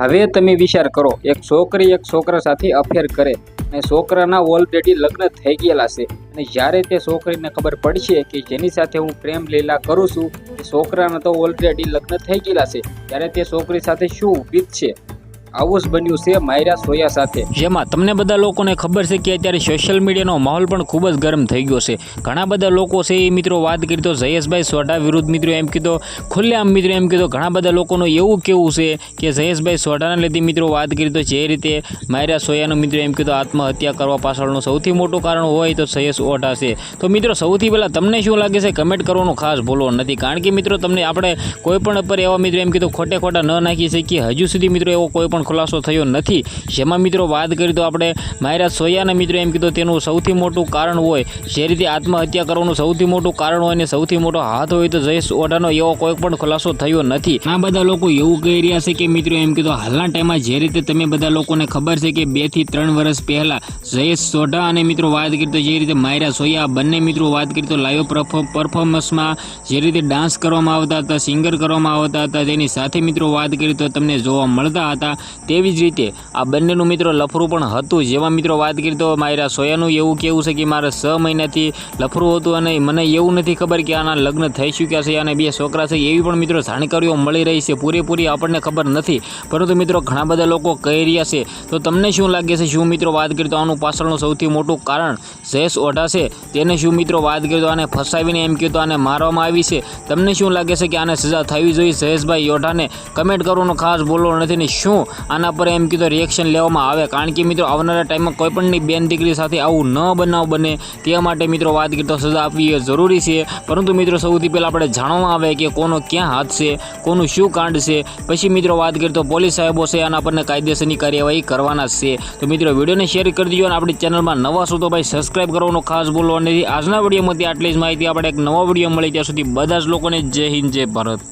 હવે તમે વિચાર કરો, એક છોકરી એક છોકરા સાથે અફેર કરે અને છોકરાના ઓલરેડી લગ્ન થઈ ગયેલા છે અને જ્યારે તે છોકરીને ખબર પડશે કે જેની સાથે હું પ્રેમ લીલા કરું છું છોકરાના તો ઓલરેડી લગ્ન થઈ ગયેલા છે, ત્યારે તે છોકરી સાથે શું વીતશે આવું જ બન્યું છે માયરા સોયા સાથે. જેમાં તમને બધા લોકોને ખબર છે કે અત્યારે સોશિયલ મીડિયાનો માહોલ પણ ખૂબ જ ગરમ થઈ ગયો છે. ઘણા બધા લોકો છે એ મિત્રો વાત કરી તો જયેશભાઈ સોઢા વિરુદ્ધ મિત્રો એમ કીધો, ખુલ્લેઆમ મિત્રો એમ કીધો, ઘણા બધા લોકોનું એવું કેવું છે કે જયેશભાઈ સોઢાના લીધે મિત્રો વાત કરી તો જે રીતે માયરા સોયાનો મિત્રો એમ કીધો, આત્મહત્યા કરવા પાછળનું સૌથી મોટું કારણ હોય તો જયેશ ઓઢા છે. તો મિત્રો સૌથી પહેલાં તમને શું લાગે છે? કમેન્ટ કરવાનું ખાસ ભૂલો નથી. કારણ કે મિત્રો તમને આપણે કોઈ પણ પર એવા મિત્રો એમ કીધું, ખોટે ખોટા ન નાખી શકીએ. હજુ સુધી મિત્રો એવો કોઈ પણ ખુલાસો થયો નથી. જેમાં મિત્રો વાત કરી તો આપણે માયરા સોયાના મિત્રો એમ કીધું, તેનું સૌથી મોટું કારણ હોય જે રીતે આત્મહત્યા કરવાનું સૌથી મોટું કારણ હોય અને સૌથી મોટો હાથ હોય તો જયેશ ઓઢાનો એવો કોઈ પણ ખુલાસો થયો નથી. આ બધા લોકો એવું કહી રહ્યા છે કે મિત્રો એમ કીધું, હાલના ટાઈમમાં જે રીતે તમે બધા લોકોને ખબર છે કે બેથી ત્રણ વર્ષ પહેલા જયેશ સોઢા અને મિત્રો વાત કરી તો જે રીતે માયરા સોયા બંને મિત્રો વાત કરી તો લાઈવ પરફોર્મન્સમાં જે રીતે ડાન્સ કરવામાં આવતા હતા સિંગર કરવામાં આવતા હતા, તેની સાથે મિત્રો વાત કરી તો તમને જોવા મળતા હતા તેવી જ રીતે આ બંનેનું મિત્રો લફરું પણ હતું. જેમાં મિત્રો વાત કરી તો મારા સોયાનું એવું કેવું છે કે મારે છ મહિનાથી લફરું હતું અને મને એવું નથી ખબર કે આના લગ્ન થઈ ચૂક્યા છે અને બે છોકરા છે. એવી પણ મિત્રો જાણકારીઓ મળી રહી છે. પૂરેપૂરી આપણને ખબર નથી. પરંતુ મિત્રો ઘણા બધા લોકો કહી રહ્યા છે. તો તમને શું લાગે છે? શું મિત્રો વાત કરી તો આનું પાછળનું સૌથી મોટું કારણ જયેશ ઓઢા છે? તેને શું મિત્રો વાત કરી તો આને ફસાવીને એમ કીધું આને મારવામાં આવી છે? તમને શું લાગે છે કે આને સજા થવી જોઈએ જયેશભાઈ ઓઢાને? કમેન્ટ કરવાનું ખાસ બોલવાનું નથી ને શું આના પર એમ કીધું રિએક્શન લેવામાં આવે. કારણ કે મિત્રો, આવનારા ટાઈમમાં કોઈ પણની બેન દીકરી સાથે આવું ન બનાવ બને. તે માટે મિત્રો, વાત કરી તો સજા આપવી એ જરૂરી છે. પરંતુ મિત્રો, સૌથી પહેલાં આપણે જાણવામાં આવે કે કોનો ક્યાં હાથ છે, કોનું શું કાંડ છે. પછી મિત્રો, વાત કરીએ તો પોલીસ સાહેબો છે, આના પરને કાયદેસરની કાર્યવાહી કરવાના છે. તો મિત્રો, વિડીયોને શેર કરી દીજો અને આપણી ચેનલમાં નવા છો તો ભાઈ સબસ્ક્રાઇબ કરવાનું ખાસ ભૂલવાનું નથી આજના વિડીયોમાંથી આટલી જ માહિતી આપણે એક નવા વીડિયો મળી ત્યાં સુધી બધા જ લોકોને જય હિન્દ, જય ભારત.